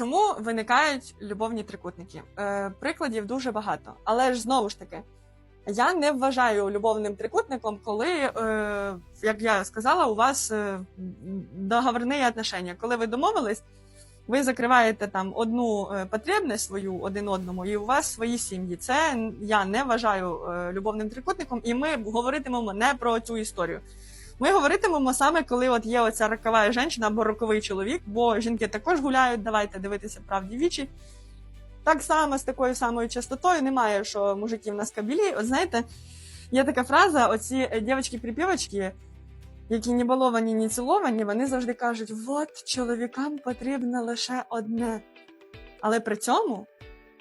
Чому виникають любовні трикутники? Е, прикладів дуже багато. Але ж знову ж таки, я не вважаю любовним трикутником, коли, е, як я сказала, у вас е, договорні отношення. Коли ви домовились, ви закриваєте там одну е, потребність свою один одному, і у вас свої сім'ї. Це я не вважаю е, любовним трикутником, і ми говоритимемо не про цю історію. Ми говоритимемо саме, коли от є оця рокова жінка або роковий чоловік, бо жінки також гуляють, давайте дивитися правді вічі. Так само з такою самою частотою немає, що мужиків на скабілі. От знаєте, є така фраза: оці дівчатки-припівочки, які ні баловані, ні ціловані, вони завжди кажуть: от чоловікам потрібно лише одне. Але при цьому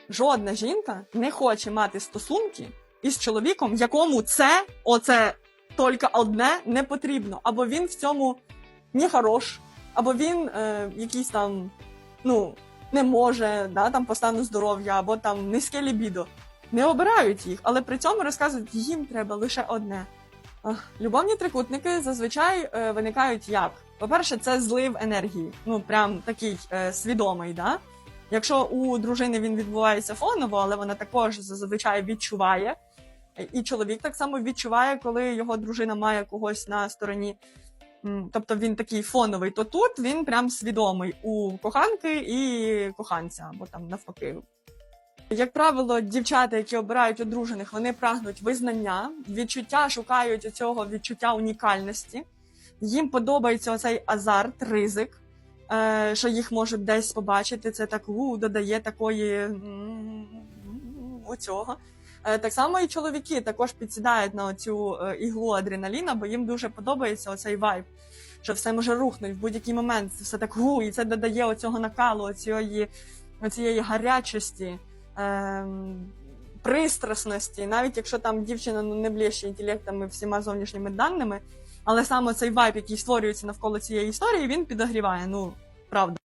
жодна жінка не хоче мати стосунки із чоловіком, якому це, оце тільки одне не потрібно. Або він в цьому не хорош, або він е, якийсь там, ну, не може, да, там по стану здоров'я, або там низьке лібідо. Не обирають їх, але при цьому розказують, їм треба лише одне. Ах, любовні трикутники зазвичай е, виникають як? По-перше, це злив енергії. Ну, прям такий е, свідомий, да? Якщо у дружини він відбувається фоново, але вона також зазвичай відчуває, і чоловік так само відчуває, коли його дружина має когось на стороні. Тобто він такий фоновий, то тут він прям свідомий у коханки і коханця, або там навпаки. Як правило, дівчата, які обирають одружених, вони прагнуть визнання, відчуття, шукають цього відчуття унікальності. Їм подобається оцей азарт, ризик, е, що їх можуть десь побачити. Це так у, додає такої оцього. Е, Так само і чоловіки також підсідають на цю іглу адреналіна, бо їм дуже подобається оцей вайб, що все може рухнути в будь-який момент. Все так гу, і це додає оцього накалу, оцієї, оцієї гарячості, ем, пристрасності. Навіть якщо там дівчина ну, не ближче інтелектами всіма зовнішніми даними, але саме цей вайб, який створюється навколо цієї історії, він підогріває. Ну, правда.